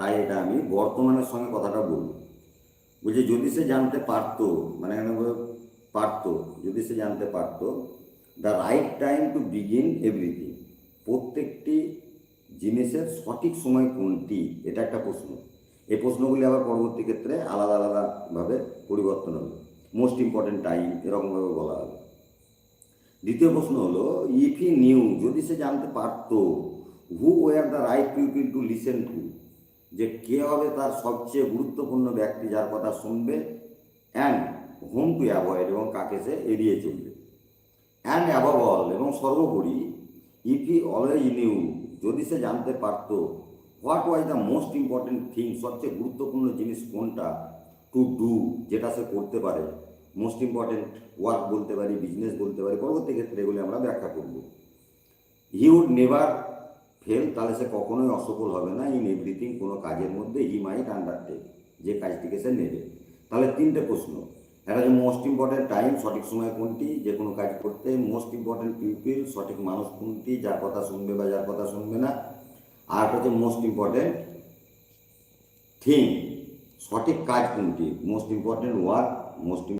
তাই এটা আমি বর্তমানের সঙ্গে কথাটা বলব। বলছি যদি সে জানতে পারতো মানে পারতো, যদি সে জানতে পারতো the right time to begin everything প্রত্যেকটি জিনিসের সঠিক সময় কোনটি, এটা একটা প্রশ্ন। এই প্রশ্নগুলি আবার পরবর্তী ক্ষেত্রে আলাদা আলাদাভাবে পরিবর্তন হবে। মোস্ট ইম্পর্টেন্ট টাইম এরকমভাবে বলা হবে। দ্বিতীয় প্রশ্ন হলো ইফ ই নিউ যদি সে জানতে পারতো who were the right people to listen to যে কে হবে তার সবচেয়ে গুরুত্বপূর্ণ ব্যক্তি যার কথা শুনবে অ্যান্ড হোম টু অ্যাভয়েড এবং কাকে সে এড়িয়ে চলবে। অ্যান্ড অ্যাবভ অল এবং সর্বোপরি ইফ ই অলওয়েজ নিউ যদি সে জানতে পারতো what was the most important thing সবচেয়ে গুরুত্বপূর্ণ জিনিস কোনটা টু ডু যেটা সে করতে পারে মোস্ট ইম্পর্টেন্ট ওয়ার্ক বলতে পারি বিজনেস বলতে পারি, পরবর্তী ক্ষেত্রে এগুলি আমরা ব্যাখ্যা করব। হি উড নেভার ফেল, তাহলে সে কখনোই অসফল হবে না। ইন এভরিথিং কোনো কাজের মধ্যে হি মাইট আন্ডারটেক যে কাজটিকে সে নেবে। তাহলে তিনটে প্রশ্ন। একটা হচ্ছে মোস্ট ইম্পর্টেন্ট টাইম সঠিক সময় কোনটি? যে কোনো কাজ করতে মোস্ট ইম্পর্টেন্ট পিপিল সঠিক মানুষ কোনটি? যার কথা শুনবে বা যার কথা শুনবে না। আর হচ্ছে মোস্ট ইম্পর্টেন্ট থিং সঠিক কাজ কোনটি? Most important work most